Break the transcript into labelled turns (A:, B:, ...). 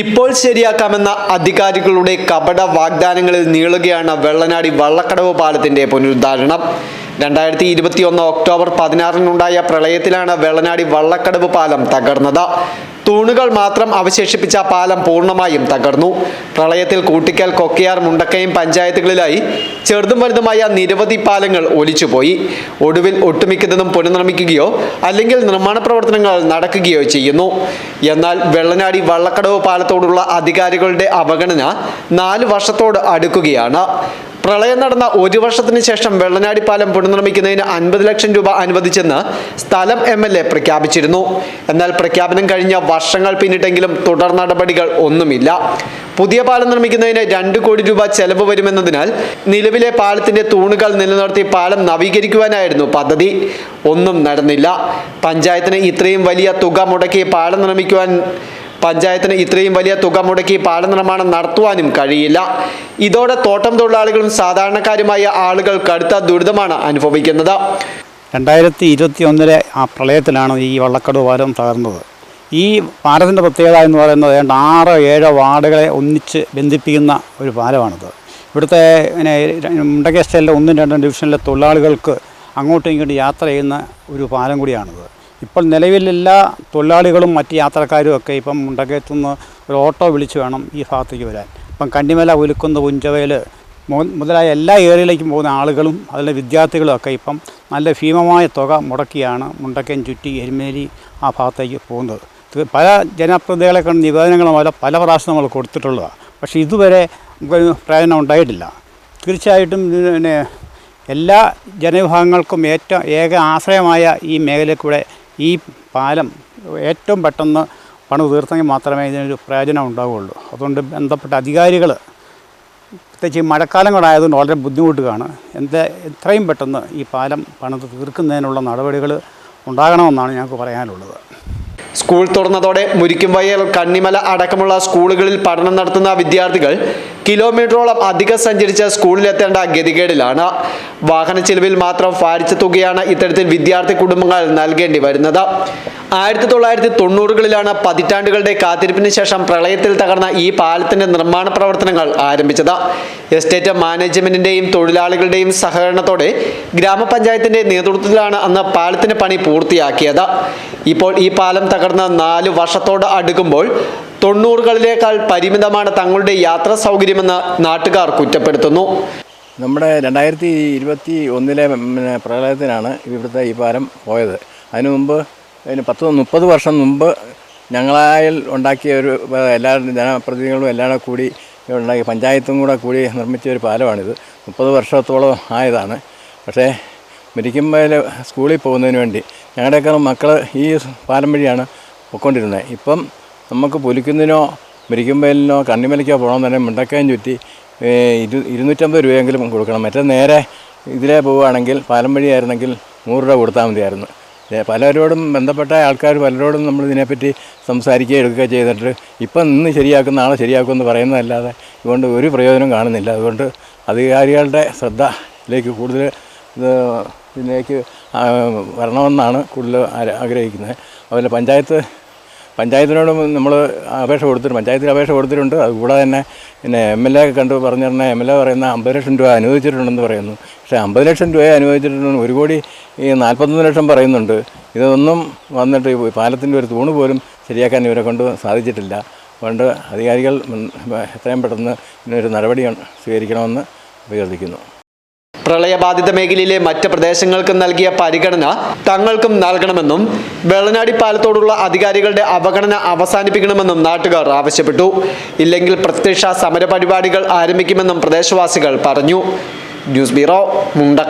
A: ഇപ്പോൾ ശരിയാക്കാമെന്ന അധികാരികളുടെ കപട വാഗ്ദാനങ്ങളിൽ നീളുകയാണ് വെള്ളനാടി വള്ളക്കടവ് പാലത്തിന്റെ പുനരുദ്ധാരണം. രണ്ടായിരത്തി ഇരുപത്തിയൊന്ന് ഒക്ടോബർ പതിനാറിനുണ്ടായ പ്രളയത്തിലാണ് വെള്ളനാടി വള്ളക്കടവ് പാലം തകർന്നത്. തൂണുകൾ മാത്രം അവശേഷിപ്പിച്ച പാലം പൂർണമായും തകർന്നു. പ്രളയത്തിൽ കൂട്ടിക്കൽ കൊക്കയാർ മുണ്ടക്കയം പഞ്ചായത്തുകളിലായി ചെറുതും വലുതുമായ നിരവധി പാലങ്ങൾ ഒലിച്ചുപോയി. ഒടുവിൽ ഒട്ടുമിക്കതും പുനർനിർമ്മിക്കുകയോ അല്ലെങ്കിൽ നിർമ്മാണ പ്രവർത്തനങ്ങൾ നടക്കുകയോ ചെയ്യുന്നു. എന്നാൽ വെള്ളനാടി വള്ളക്കടവ് പാലത്തോടുള്ള അധികാരികളുടെ അവഗണന നാല് വർഷത്തോട് അടുക്കുകയാണ്. പ്രളയം നടന്ന ഒരു വർഷത്തിന് ശേഷം വെള്ളനാടി പാലം പുനർനിർമ്മിക്കുന്നതിന് അൻപത് ലക്ഷം രൂപ അനുവദിച്ചെന്ന് സ്ഥലം എം എൽ എ പ്രഖ്യാപിച്ചിരുന്നു. എന്നാൽ പ്രഖ്യാപനം കഴിഞ്ഞ വർഷങ്ങൾ പിന്നിട്ടെങ്കിലും തുടർ നടപടികൾ ഒന്നുമില്ല. പുതിയ പാലം നിർമ്മിക്കുന്നതിന് രണ്ട് കോടി രൂപ ചെലവ് വരുമെന്നതിനാൽ നിലവിലെ പാലത്തിന്റെ തൂണുകൾ നിലനിർത്തി പാലം നവീകരിക്കുവാനായിരുന്നു പദ്ധതി. ഒന്നും നടന്നില്ല. പഞ്ചായത്തിന് ഇത്രയും വലിയ തുക മുടക്കി പാലം നിർമ്മിക്കുവാൻ പഞ്ചായത്തിന് ഇത്രയും വലിയ തുക മുടക്കി പാലം നിർമ്മാണം നടത്തുവാനും കഴിയില്ല. ഇതോടെ തോട്ടം തൊഴിലാളികളും സാധാരണക്കാരുമായ ആളുകൾ കടുത്ത ദുരിതമാണ് അനുഭവിക്കുന്നത്.
B: രണ്ടായിരത്തി ഇരുപത്തി ഒന്നിലെ ആ പ്രളയത്തിലാണ് ഈ വള്ളക്കടവ് പാലം തകർന്നത്. ഈ പാലത്തിന്റെ പ്രത്യേകത എന്ന് പറയുന്നത് ഏതാണ്ട് ആറോ ഏഴോ വാർഡുകളെ ഒന്നിച്ച് ബന്ധിപ്പിക്കുന്ന ഒരു പാലമാണിത് ഇവിടുത്തെ പിന്നെ സ്റ്റേലിലെ ഒന്നും രണ്ടും ഡിവിഷനിലെ തൊഴിലാളികൾക്ക് അങ്ങോട്ടും ഇങ്ങോട്ടും യാത്ര ചെയ്യുന്ന ഒരു പാലം കൂടിയാണിത്. ഇപ്പോൾ നിലവിൽ എല്ലാ തൊഴിലാളികളും മറ്റ് യാത്രക്കാരും ഒക്കെ ഇപ്പം മുണ്ടക്കയത്തുനിന്ന് ഒരു ഓട്ടോ വിളിച്ച് വേണം ഈ ഭാഗത്തേക്ക് വരാൻ. ഇപ്പം കണ്ണിമല ഉലുക്കുന്ന് പുഞ്ചവയൽ മുതലായ എല്ലാ ഏരിയയിലേക്കും പോകുന്ന ആളുകളും അതിലെ വിദ്യാർത്ഥികളും ഒക്കെ ഇപ്പം നല്ല ഭീമമായ തുക മുടക്കിയാണ് മുണ്ടക്കയം ചുറ്റി എരുമേലി ആ ഭാഗത്തേക്ക് പോകുന്നത്. പല ജനപ്രതികളെ കണ്ട് നിവേദനങ്ങളും പോലെ പല പ്രാവശ്യം നമ്മൾ കൊടുത്തിട്ടുള്ളതാണ്. പക്ഷേ ഇതുവരെ നമുക്കൊരു പ്രയോജനം ഉണ്ടായിട്ടില്ല. തീർച്ചയായിട്ടും പിന്നെ എല്ലാ ജനവിഭാഗങ്ങൾക്കും ഏറ്റവും ഏക ആശ്രയമായ ഈ മേഖലയിൽ ഈ പാലം ഏറ്റവും പെട്ടെന്ന് പണു തീർത്തെങ്കിൽ മാത്രമേ ഇതിനൊരു പ്രയോജനം ഉണ്ടാവുകയുള്ളൂ. അതുകൊണ്ട് ബന്ധപ്പെട്ട അധികാരികൾ പ്രത്യേകിച്ച് മഴക്കാലം കൂടെ ആയതുകൊണ്ട് വളരെ ബുദ്ധിമുട്ടുകയാണ്. എന്താ എത്രയും പെട്ടെന്ന് ഈ പാലം പണിത് തീർക്കുന്നതിനുള്ള നടപടികൾ ഉണ്ടാകണമെന്നാണ് ഞങ്ങൾക്ക് പറയാനുള്ളത്.
A: സ്കൂൾ തുറന്നതോടെ മുരിക്കുംവയൽ കണ്ണിമല അടക്കമുള്ള സ്കൂളുകളിൽ പഠനം നടത്തുന്ന വിദ്യാർത്ഥികൾ കിലോമീറ്ററോളം അധികം സഞ്ചരിച്ച സ്കൂളിലെത്തേണ്ട ഗതികേടിലാണ്. വാഹന ചെലവിൽ മാത്രം ഭാരിച്ച തുകയാണ് ഇത്തരത്തിൽ വിദ്യാർത്ഥി കുടുംബങ്ങൾ നൽകേണ്ടി വരുന്നത്. ആയിരത്തി തൊള്ളായിരത്തി തൊണ്ണൂറുകളിലാണ് പതിറ്റാണ്ടുകളുടെ കാത്തിരിപ്പിന് ശേഷം പ്രളയത്തിൽ തകർന്ന ഈ പാലത്തിന്റെ നിർമ്മാണ പ്രവർത്തനങ്ങൾ ആരംഭിച്ചത്. എസ്റ്റേറ്റ് മാനേജ്മെന്റിന്റെയും തൊഴിലാളികളുടെയും സഹകരണത്തോടെ ഗ്രാമപഞ്ചായത്തിന്റെ നേതൃത്വത്തിലാണ് അന്ന് പാലത്തിന്റെ പണി പൂർത്തിയാക്കിയത്. ഇപ്പോൾ ഈ പാലം തകർന്ന നാല് വർഷത്തോട് അടുക്കുമ്പോൾ തൊണ്ണൂറുകളിലേക്കാൾ പരിമിതമാണ് തങ്ങളുടെ യാത്രാ സൗകര്യമെന്ന് നാട്ടുകാർ കുറ്റപ്പെടുത്തുന്നു.
C: നമ്മുടെ രണ്ടായിരത്തി ഇരുപത്തി ഒന്നിലെ പ്രളയത്തിനാണ് ഇവിടുത്തെ ഈ പാലം പോയത്. അതിനു മുമ്പ് അതിന് പത്ത് മുപ്പത് വർഷം മുമ്പ് ഞങ്ങളായാൽ ഉണ്ടാക്കിയ ഒരു എല്ലാ ജനപ്രതിനിധികളും എല്ലാം കൂടി ഉണ്ടാക്കി പഞ്ചായത്തും കൂടെ കൂടി നിർമ്മിച്ച ഒരു പാലമാണിത്. മുപ്പത് വർഷത്തോളം ആയതാണ്. പക്ഷേ മരിക്കുമ്പോൾ സ്കൂളിൽ പോകുന്നതിന് വേണ്ടി ഞങ്ങളുടെയൊക്കെ മക്കൾ ഈ പാലം വഴിയാണ് പൊയ്ക്കൊണ്ടിരുന്നത്. ഇപ്പം നമുക്ക് പൊലിക്കുന്നതിനോ മെരിക്കുമ്പലിനോ കണ്ണിമലയ്ക്കോ പോകണമെന്നുണ്ടെങ്കിൽ മുണ്ടക്കയം ചുറ്റി ഇരു ഇരുന്നൂറ്റമ്പത് രൂപയെങ്കിലും കൊടുക്കണം. മറ്റേ നേരെ ഇതിലേ പോവുകയാണെങ്കിൽ പാലം വഴിയായിരുന്നെങ്കിൽ നൂറ് രൂപ കൊടുത്താൽ മതിയായിരുന്നു. പലരോടും ബന്ധപ്പെട്ട ആൾക്കാർ പലരോടും നമ്മൾ ഇതിനെപ്പറ്റി സംസാരിക്കുക എടുക്കുക ചെയ്തിട്ട് ഇപ്പം ഇന്ന് ശരിയാക്കുന്ന നാളെ ശരിയാക്കുമെന്ന് പറയുന്നതല്ലാതെ ഇതുകൊണ്ട് ഒരു പ്രയോജനം കാണുന്നില്ല. അതുകൊണ്ട് അധികാരികളുടെ ശ്രദ്ധയിലേക്ക് കൂടുതൽ ഇത് ഇതിലേക്ക് വരണമെന്നാണ് കൂടുതൽ ആഗ്രഹിക്കുന്നത്. അതുപോലെ പഞ്ചായത്ത് പഞ്ചായത്തിനോട് നമ്മൾ അപേക്ഷ കൊടുത്തിട്ടുണ്ട്. പഞ്ചായത്തിൽ അപേക്ഷ കൊടുത്തിട്ടുണ്ട്. അതുകൂടാതെ തന്നെ പിന്നെ എം എൽ എ കണ്ടു പറഞ്ഞിരുന്ന എം എൽ എ പറയുന്ന അമ്പത് ലക്ഷം രൂപ അനുവദിച്ചിട്ടുണ്ടെന്ന് പറയുന്നു. പക്ഷേ അമ്പത് ലക്ഷം രൂപ അനുവദിച്ചിട്ടുണ്ട് ഒരു കോടി ഈ നാൽപ്പത്തൊന്ന് ലക്ഷം പറയുന്നുണ്ട്. ഇതൊന്നും വന്നിട്ട് പാലത്തിന്റെ ഒരു തൂണ് പോലും ശരിയാക്കാൻ ഇവരെ കൊണ്ട് സാധിച്ചിട്ടില്ല. അതുകൊണ്ട് അധികാരികൾ എത്രയും പെട്ടെന്ന് ഇതിനൊരു നടപടി സ്വീകരിക്കണമെന്ന് അഭ്യർത്ഥിക്കുന്നു.
A: പ്രളയബാധിത മേഖലയിലെ മറ്റ് പ്രദേശങ്ങൾക്കും നൽകിയ പരിഗണന തങ്ങൾക്കും നൽകണമെന്നും വെള്ളനാടി പാലത്തോടുള്ള അധികാരികളുടെ അവഗണന അവസാനിപ്പിക്കണമെന്നും നാട്ടുകാർ ആവശ്യപ്പെട്ടു. ഇല്ലെങ്കിൽ പ്രത്യക്ഷ സമരപരിപാടികൾ ആരംഭിക്കുമെന്നും പ്രദേശവാസികൾ പറഞ്ഞു. Juz biro munda